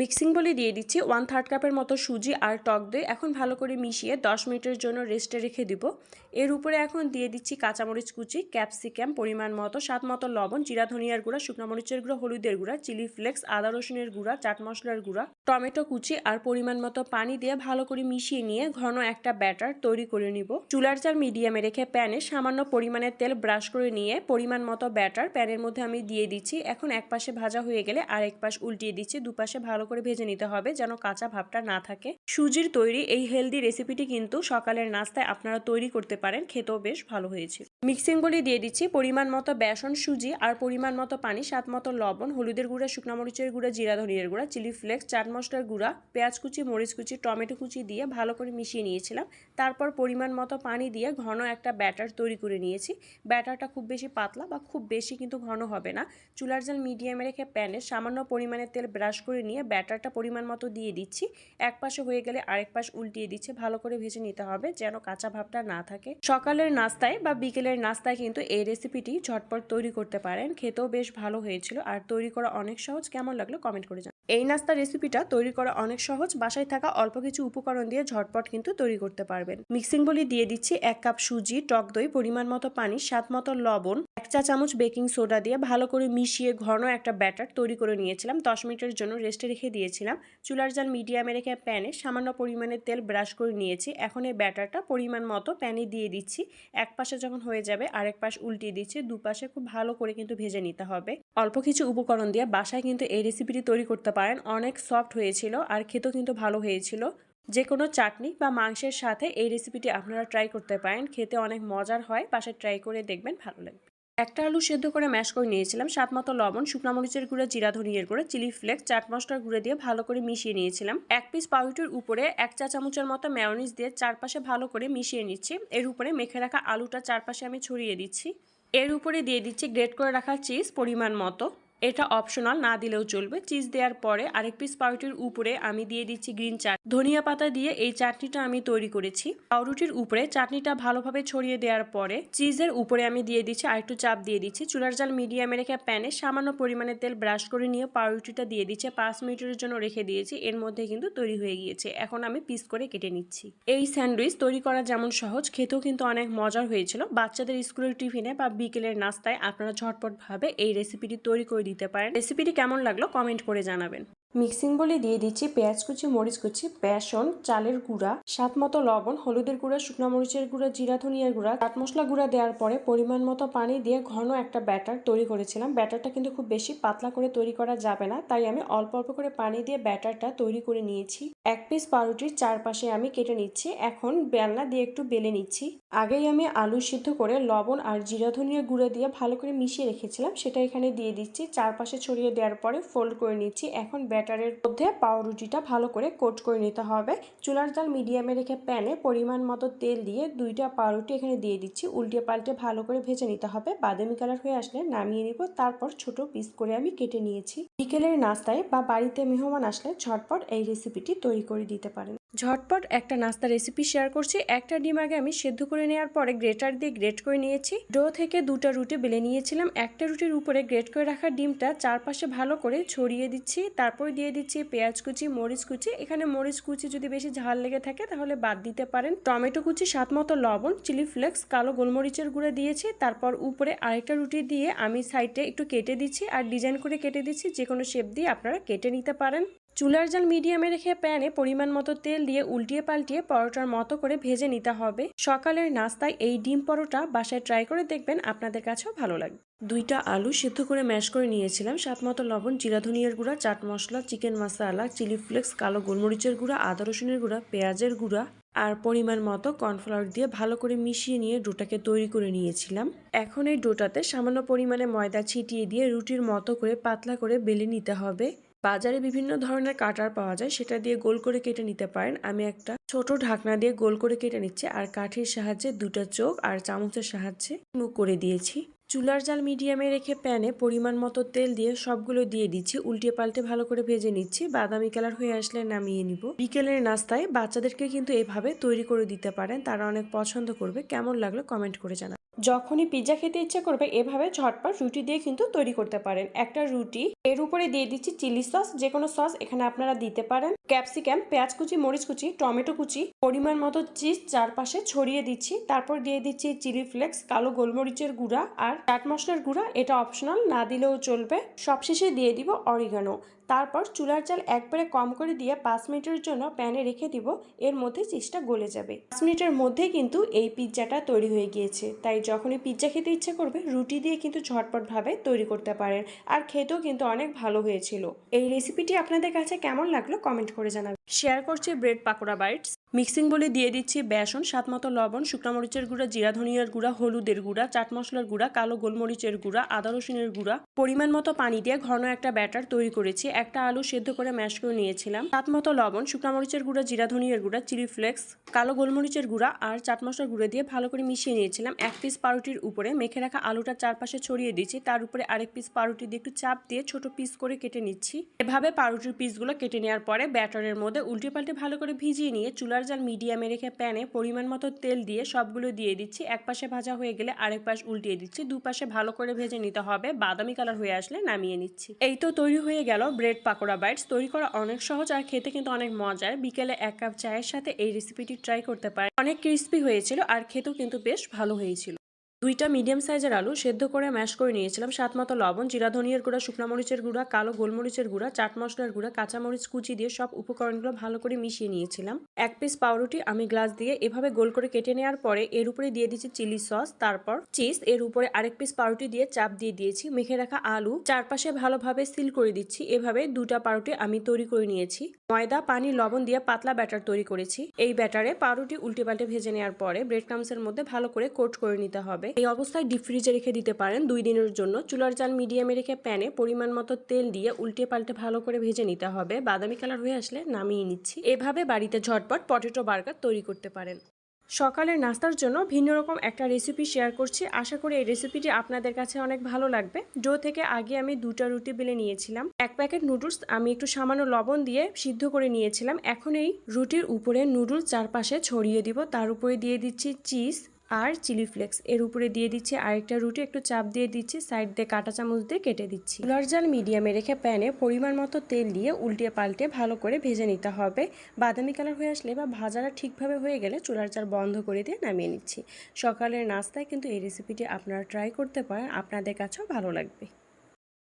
Mixing বলে দিয়ে দিচ্ছি ওয়ান থার্ড কাপের মতো সুজি আর টক দই। এখন ভালো করে মিশিয়ে দশ মিনিটের জন্য রেস্টে রেখে দিব। এর উপরে এখন দিয়ে দিচ্ছি কাঁচামরিচ কুচি ক্যাপসিকাম পরিমাণ মতো, স্বাদ মতো লবণ, জিরা, ধনিয়ার গুঁড়া, শুকনো মরিচের গুঁড়া, হলুদের গুঁড়া চিলি ফ্লেক্স আদা রসুনের গুঁড়া, চাট মশলার গুঁড়া, টমেটো কুচি আর পরিমাণ মতো পানি দিয়ে ভালো করে মিশিয়ে নিয়ে ঘন একটা ব্যাটার তৈরি করে নিব। চুলার চাল মিডিয়ামে রেখে প্যানে সামান্য পরিমাণের তেল ব্রাশ করে নিয়ে পরিমাণ মতো ব্যাটার প্যানের মধ্যে আমি দিয়ে দিচ্ছি। এখন এক পাশে ভাজা হয়ে গেলে আর এক পাশ উল্টিয়ে দিচ্ছি। দুপাশে ভালো করে ভেজে নিতে হবে যেন কাঁচা ভাবটা না থাকে। সুজির তৈরি এই হেলদি রেসিপিটি কিন্তু সকালের নাস্তায় আপনারা তৈরি করতে পারেন, খেতেও বেশ ভালো হয়েছে মিক্সিং বলে দিয়ে দিচ্ছি। পরিমাণ মতো বেসন, সুজি আর পরিমাণ মতো পানি, স্বাদ মতো লবণ, হলুদের গুঁড়া, শুকনো মরিচের গুঁড়া, জিরা, ধনিয়ার গুঁড়া, চিলি ফ্লেক্স, চাট মশলার গুঁড়া, পেঁয়াজ কুচি, মরিচ কুচি, টমেটো কুচি দিয়ে ভালো করে মিশিয়ে নিয়েছিলাম। তারপর পরিমাণ মতো পানি দিয়ে ঘন একটা ব্যাটার তৈরি করে নিয়েছি। ব্যাটারটা খুব বেশি পাতলা বা খুব বেশি কিন্তু ঘন হবে না। চুলার জাল মিডিয়ামে রেখে প্যানে সামান্য পরিমাণে তেল ব্রাশ করে নিয়ে ব্যাটারটা পরিমাণ মতো দিয়ে দিচ্ছি। এক পাশে হয়ে গেলে আরেক পাশ উল্টিয়ে দিচ্ছি। ভালো করে ভেজে নিতে হবে যেন কাঁচা ভাবটা না থাকে। সকালের নাস্তায় বা বিকেলের নাস্তায় কিন্তু এই রেসিপিটি ঝটপট তৈরি করতে পারেন। খেতেও বেশ ভালো হয়েছিল। আর তৈরি করা অনেক সহজ। কেমন লাগল কমেন্ট করে এই নাস্তা রেসিপিটা তৈরি করা অনেক সহজ। বাসায় থাকা অল্প কিছু উপকরণ দিয়ে ঝটপট কিন্তু তৈরি করতে পারবেন। মিক্সিং বলি দিয়ে দিচ্ছি এক কাপ সুজি, টক দই, পরিমাণ মতো পানি, স্বাদ মতো লবণ, এক চা চামচ বেকিং সোডা দিয়ে ভালো করে মিশিয়ে ঘন একটা ব্যাটার তৈরি করে নিয়েছিলাম। দশ মিনিটের জন্য রেস্টে রেখে দিয়েছিলাম। চুলার জাল মিডিয়ামে রেখে প্যানে সামান্য পরিমাণে তেল ব্রাশ করে নিয়েছি। এখন এই ব্যাটারটা পরিমাণ মতো প্যানে দিয়ে দিচ্ছি। এক পাশে যখন হয়ে যাবে আরেক পাশ উল্টিয়ে দিচ্ছি। দুপাশে খুব ভালো করে কিন্তু ভেজে নিতে হবে। অল্প কিছু উপকরণ দিয়ে বাসায় কিন্তু এই রেসিপিটি তৈরি করতে পারেন, অনেক সফট হয়েছিল আর খেতেও কিন্তু ভালো হয়েছিল। যে কোনো চাটনি বা মাংসের সাথে এই রেসিপিটি আপনারা ট্রাই করতে পারেন। খেতে অনেক মজার হয় পাশে ট্রাই করে দেখবেন, ভালো লাগবে। একটা আলু সেদ্ধ করে ম্যাশ করে নিয়েছিলাম সাত মতো লবণ, শুকনো মরিচের গুঁড়ো, জিরা, ধনিয়ার গুঁড়ো চিলি ফ্লেক্স চাট মশলার গুঁড়ো দিয়ে ভালো করে মিশিয়ে নিয়েছিলাম। এক পিস পাউরুটির উপরে এক চা চামচের মতো ম্যায়োনিজ দিয়ে চারপাশে ভালো করে মিশিয়ে নিচ্ছি। এর উপরে মেখে রাখা আলুটা চারপাশে আমি ছড়িয়ে দিচ্ছি। এর উপরে দিয়ে দিচ্ছি গ্রেট করে রাখা চিজ পরিমাণ মতো। এটা অপশনাল না দিলেও চলবে। চিজ দেওয়ার পরে আরেক পিস পাউরুটির উপরে আমি দিয়ে দিচ্ছি গ্রিন চাট ধনিয়া পাতা দিয়ে এই চাটনিটা আমি তৈরি করেছি। পাউরুটির উপরে চাটনিটা ভালোভাবে ছড়িয়ে দেওয়ার পরে চিজের উপরে আমি দিয়ে দিচ্ছি আর একটু চাপ দিয়ে দিচ্ছি। চুলার জাল মিডিয়ামে রেখে প্যানে সামান্য পরিমাণে তেল ব্রাশ করে নিয়ে পাউরুটিটা দিয়ে দিচ্ছে। পাঁচ মিনিটের জন্য রেখে দিয়েছি। এর মধ্যে কিন্তু তৈরি হয়ে গিয়েছে। এখন আমি পিস করে কেটে নিচ্ছি। এই স্যান্ডউইচ তৈরি করা যেমন সহজ, খেতেও কিন্তু অনেক মজার হয়েছিল। বাচ্চাদের স্কুলের টিফিনে বা বিকেলের নাস্তায় আপনারা ঝটপটভাবে এই রেসিপিটি তৈরি করে দিতে পারেন। রেসিপিটি কেমন লাগল কমেন্ট করে জানাবেন। মিক্সিং বলে দিয়ে দিচ্ছি পেঁয়াজ কুচি, মরিচ কুচি, বেসন, চালের গুঁড়া, স্বাদ মতো লবণ, হলুদের গুঁড়া, শুকনো মরিচের গুঁড়া, জিরা, ধনিয়ার গুঁড়া। চাট মশলা গুঁড়া দেওয়ার পরে পরিমাণ মতো পানি দিয়ে ঘন একটা ব্যাটার তৈরি করেছিলাম। ব্যাটারটা কিন্তু খুব বেশি পাতলা করে তৈরি করা যাবে না, তাই আমি অল্প অল্প করে পানি দিয়ে ব্যাটারটা তৈরি করে নিয়েছি। এক পিস পাউরুটির চারপাশে আমি কেটে নিচ্ছি, এখন বেলনা দিয়ে একটু বেলে নিচ্ছি। আগেই আমি আলু সিদ্ধ করে লবণ আর জিরা, ধনিয়া গুঁড়ো দিয়ে ভালো করে মিশিয়ে রেখেছিলাম, সেটা এখানে দিয়ে দিচ্ছি। চারপাশে ছড়িয়ে দেওয়ার পরে ফোল্ড করে নিচ্ছি, এখন ব্যাটারের মধ্যে পাউরুটিটা ভালো করে কোট করে নিতে হবে। চুলার জাল মিডিয়ামে রেখে প্যানে পরিমাণ মতো তেল দিয়ে দুইটা পাউরুটি এখানে দিয়ে দিচ্ছি। উল্টে পাল্টে ভালো করে ভেজে নিতে হবে। বাদামি কালার হয়ে আসলে নামিয়ে নিব। তারপর ছোট পিস করে আমি কেটে নিয়েছি। বিকেলের নাস্তায় বা বাড়িতে মেহমান আসলে ঝটপট এই রেসিপিটি তৈরি করে দিতে পারেন। ঝটপট একটা নাস্তা রেসিপি শেয়ার করছি। একটা ডিম আগে আমি সেদ্ধ করে নেওয়ার পরে গ্রেটার দিয়ে গ্রেট করে নিয়েছি। ডো থেকে দুটা রুটি বেলে নিয়েছিলাম। একটা রুটির উপরে গ্রেট করে রাখা ডিমটা চারপাশে ভালো করে ছড়িয়ে দিচ্ছি। তারপর দিয়ে দিচ্ছি পেঁয়াজ কুচি, মরিচ কুচি। এখানে মরিচ কুচি যদি বেশি ঝাল লেগে থাকে তাহলে বাদ দিতে পারেন। টমেটো কুচি, স্বাদ মতো লবণ, চিলি ফ্লেক্স, কালো গোলমরিচের গুঁড়ো দিয়েছি। তারপর উপরে আরেকটা রুটি দিয়ে আমি সাইডে একটু কেটে দিচ্ছি। আর ডিজাইন করে কেটে দিচ্ছি। যে কোনো শেপ দিয়ে আপনারা কেটে নিতে পারেন। চুলার জাল মিডিয়ামে রেখে প্যানে পরিমাণ মতো তেল দিয়ে উল্টিয়ে পাল্টিয়ে পরোটার মতো করে ভেজে নিতে হবে। সকালের নাস্তায় এই ডিম পরোটা বাসায় ট্রাই করে দেখবেন আপনাদের কাছেও ভালো লাগবে। দুইটা আলু সিদ্ধ করে ম্যাশ করে নিয়েছিলাম। সাত মতো লবণ, জিরা ধনিয়ার গুঁড়া, চাট মশলা, চিকেন মশলা, চিলি ফ্লেক্স, কালো গোলমরিচের গুঁড়া, আদা রসুনের গুঁড়া, পেঁয়াজের গুঁড়া আর পরিমাণ মতো কর্নফ্লাওয়ার দিয়ে ভালো করে মিশিয়ে নিয়ে ডোটাকে তৈরি করে নিয়েছিলাম। এখন এই ডোটাতে সামান্য পরিমাণে ময়দা ছিটিয়ে দিয়ে রুটির মতো করে পাতলা করে বেলে নিতে হবে। বাজারে বিভিন্ন ধরনের কাটার পাওয়া যায়, সেটা দিয়ে গোল করে কেটে নিতে পারেন। আমি একটা ছোট ঢাকনা দিয়ে গোল করে কেটে নিচ্ছি, আর কাঠির সাহায্যে দুটো চোখ আর চামচের সাহায্যে মুখ করে দিয়েছি। চুলার জাল মিডিয়ামে রেখে প্যানে পরিমাণ মতো তেল দিয়ে সবগুলো দিয়ে দিচ্ছি। উল্টে পাল্টে ভালো করে ভেজে নিচ্ছি। বাদামি কালার হয়ে আসলে নামিয়ে নিব। বিকেলের নাস্তায় বাচ্চাদেরকে কিন্তু এভাবে তৈরি করে দিতে পারেন, তারা অনেক পছন্দ করবে। কেমন লাগল কমেন্ট করে জানা যখনই পিৎজা খেতে ইচ্ছে করবে, এভাবে ঝটপট রুটি দিয়ে কিন্তু তৈরি করতে পারেন। একটা রুটি, এর উপরে দিয়ে দিচ্ছি চিলি সস যে কোনো সস এখানে আপনারা দিতে পারেন। ক্যাপসিকাম পেঁয়াজ কুচি, মরিচ কুচি, টমেটো কুচি, পরিমাণ মতো চিজ চারপাশে ছড়িয়ে দিচ্ছি। তারপর দিয়ে দিচ্ছি চিলি ফ্লেক্স কালো গোলমরিচের গুঁড়া আর চাট মশলার গুঁড়া। এটা অপশনাল না দিলেও চলবে। সবশেষে দিয়ে দিব অরিগানো তারপর চুলার চাল একবারে কম করে দিয়ে পাঁচ মিনিটের জন্য প্যানে রেখে দিব। এর মধ্যে চিজটা গলে যাবে। পাঁচ মিনিটের মধ্যে কিন্তু এই পিৎজাটা তৈরি হয়ে গিয়েছে। তাই যখনই পিৎজা খেতে ইচ্ছে করবে, রুটি দিয়ে কিন্তু ঝটপটভাবে তৈরি করতে পারেন। আর খেতেও কিন্তু অনেক ভালো হয়েছিল। এই রেসিপিটি আপনাদের কাছে কেমন লাগল, কমেন্ট করে জানাবেন। শেয়ার করছি ব্রেড পাকোড়া বাইটস মিক্সিং বলে দিয়ে দিচ্ছি বেসন, স্বাদ মতো লবণ, শুকনো মরিচের গুঁড়া, জিরা ধনিয়ার গুঁড়া, হলুদের গুঁড়া, চাট মশলার গুঁড়া, কালো গোলমরিচের গুঁড়া, আদা রসুনের গুঁড়া। পরিমাণ মতো পানি দিয়ে ঘন একটা ব্যাটার তৈরি করেছি। একটা আলু সেদ্ধ করে ম্যাশ করে নিয়েছিলাম। স্বাদ মতো লবণ, শুকনো মরিচের গুঁড়া, জিরা ধনিয়ার গুঁড়া, চিলি ফ্লেক্স, কালো গোলমরিচের গুঁড়া আর চাট মশলার গুঁড়ো দিয়ে ভালো করে মিশিয়ে নিয়েছিলাম। এক পিস পাউরুটির উপরে মেখে রাখা আলুটা চারপাশে ছড়িয়ে দিচ্ছি তার উপরে আরেক পিস পাউরুটি দিয়ে একটু চাপ দিয়ে ছোট পিস করে কেটে নিচ্ছি। এভাবে পাউরুটির পিসগুলো কেটে নেওয়ার পরে ব্যাটারের মধ্যে উল্টে পাল্টে ভালো করে ভিজিয়ে নিয়ে চুলার জাল মিডিয়ামে রেখে প্যানে পরিমাণ মতো তেল দিয়ে সবগুলো দিয়ে দিচ্ছি। এক পাশে ভাজা হয়ে গেলে আরেক পাশ উল্টিয়ে দিচ্ছি। দুপাশে ভালো করে ভেজে নিতে হবে। বাদামি কালার হয়ে আসলে নামিয়ে নিচ্ছি। এই তো তৈরি হয়ে গেল ব্রেড পাকোড়া বাইটস। তৈরি করা অনেক সহজ আর খেতে কিন্তু অনেক মজার। বিকেলে এক কাপ চায়ের সাথে এই রেসিপিটি ট্রাই করতে পারে অনেক ক্রিস্পি হয়েছিল আর খেতেও কিন্তু বেশ ভালো হয়েছিল। দুইটা মিডিয়াম সাইজের আলু সেদ্ধ করে ম্যাশ করে নিয়েছিলাম। সাত মতো লবণ, জিরা ধনিয়ার গুঁড়া, শুকনো মরিচের গুঁড়া, কালো গোলমরিচের গুঁড়া, চাট মশলার গুঁড়া কাঁচামরিচ কুচি দিয়ে সব উপকরণগুলো ভালো করে মিশিয়ে নিয়েছিলাম। এক পিস পাউরুটি আমি গ্লাস দিয়ে এভাবে গোল করে কেটে নেওয়ার পরে এর উপরে দিয়ে দিচ্ছি চিলি সস, তারপর চিজ, এর উপরে আরেক পিস পাউরুটি দিয়ে চাপ দিয়ে দিয়েছি, মেখে রাখা আলু চারপাশে ভালোভাবে সিল করে দিচ্ছি। এভাবে দুটা পাউরুটি আমি তৈরি করে নিয়েছি। ময়দা, পানি, লবণ দিয়ে পাতলা ব্যাটার তৈরি করেছি। এই ব্যাটারে পাউরুটি উল্টে পাল্টে ভেজে নেওয়ার পরে ব্রেড ক্রামসের মধ্যে ভালো করে কোট করে নিতে হবে। এই অবস্থায় ডিপ ফ্রিজে রেখে দিতে পারেন দুই দিনের জন্য। চুলার জাল মিডিয়ামে রেখে প্যানে পরিমাণ মতো তেল দিয়ে উল্টে পাল্টে ভালো করে ভেজে নিতে হবে। বাদামি কালার হয়ে আসলে নামিয়ে নিচ্ছি। এভাবে বাড়িতে ঝটপট পটেটো বার্গার তৈরি করতে পারেন। সকালের নাস্তার জন্য ভিন্ন রকম একটা রেসিপি শেয়ার করছি। আশা করি এই রেসিপিটি আপনাদের কাছে অনেক ভালো লাগবে। ডো থেকে আগে আমি দুটা রুটি বেলে নিয়েছিলাম। এক প্যাকেট নুডলস আমি একটু সামান্য লবণ দিয়ে সিদ্ধ করে নিয়েছিলাম। এখন এই রুটির উপরে নুডলস চারপাশে ছড়িয়ে দিব। তার উপরে দিয়ে দিচ্ছি চিজ আর চিলি ফ্লেক্স। এর উপরে দিয়ে দিচ্ছি আরেকটা রুটি, একটু চাপ দিয়ে দিচ্ছি সাইড দিয়ে কাঁটা চামচ দিয়ে কেটে দিচ্ছি। চুলার জাল মিডিয়ামে রেখে প্যানে পরিমাণ মতো তেল দিয়ে উল্টে পাল্টে ভালো করে ভেজে নিতে হবে। বাদামি কালার হয়ে আসলে বা ভাজাটা ঠিকভাবে হয়ে গেলে চুলার জাল বন্ধ করে দিয়ে নামিয়ে নিচ্ছি। সকালের নাস্তায় কিন্তু এই রেসিপিটি আপনারা ট্রাই করতে পারেন, আপনাদের কাছেও ভালো লাগবে।